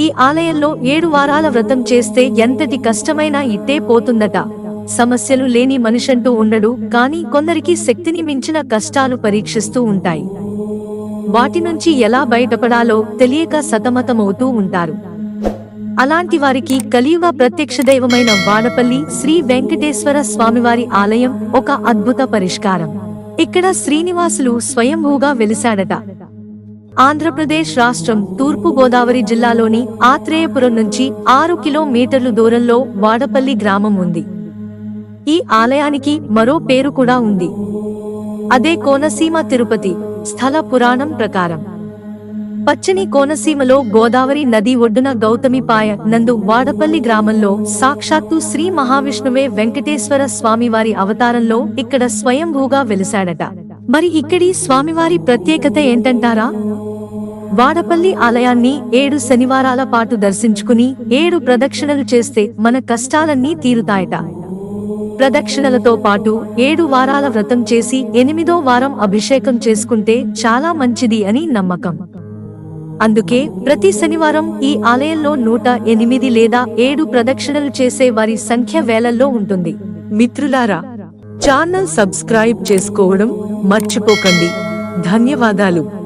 ఈ ఆలయంలో ఏడు వారాల వ్రతం చేస్తే ఎంతటి కష్టమైనా ఇట్టే పోతుందట. సమస్యలు లేని మనిషంటూ ఉండడు కానీ కొందరికి శక్తిని మించిన కష్టాలు పరీక్షిస్తూ ఉంటాయి. వాటి నుంచి ఎలా బయటపడాలో తెలియక సతమతమవుతూ ఉంటారు. అలాంటి వారికి కలియుగ ప్రత్యక్ష దైవమైన వాడపల్లి శ్రీ వెంకటేశ్వర స్వామివారి ఆలయం ఒక అద్భుత పరిష్కారం. ఇక్కడ శ్రీనివాసులు స్వయంభూగా వెలిశాడట. ఆంధ్రప్రదేశ్ రాష్ట్రం తూర్పు గోదావరి జిల్లాలోని ఆత్రేయపురం నుంచి ఆరు కిలోమీటర్లు దూరంలో వాడపల్లి గ్రామం ఉంది. ఈ ఆలయానికి మరో పేరు కూడా ఉంది. అదే కోనసీమ తిరుపతి స్థల పురాణం ప్రకారం. పచ్చని కోనసీమలో గోదావరి నది ఒడ్డున గౌతమిపాయ నందు వాడపల్లి గ్రామంలో సాక్షాత్తు శ్రీ మహావిష్ణువే వెంకటేశ్వర స్వామివారి అవతారంలో ఇక్కడ స్వయంభూగా వెలిశాడట. మరి ఇక్కడి స్వామివారి ప్రత్యేకత ఏంటంటారా? వాడపల్లి ఆలయాన్ని ఏడు శనివారాల పాటు దర్శించుకుని ఏడు ప్రదక్షిణలు చేస్తే మన కష్టాలన్నీ తీరుతాయట. ప్రదక్షిణలతో పాటు ఏడు వారాల వ్రతం చేసి ఎనిమిదో వారం అభిషేకం చేసుకుంటే చాలా మంచిది అని నమ్మకం. అందుకే ప్రతి శనివారం ఈ ఆలయంలో నూట ఎనిమిది లేదా ఏడు ప్రదక్షిణలు చేసే వారి సంఖ్య వేలల్లో ఉంటుంది. మిత్రులారా ఛానల్ సబ్స్క్రైబ్ చేసుకోవడం మర్చిపోకండి. ధన్యవాదాలు.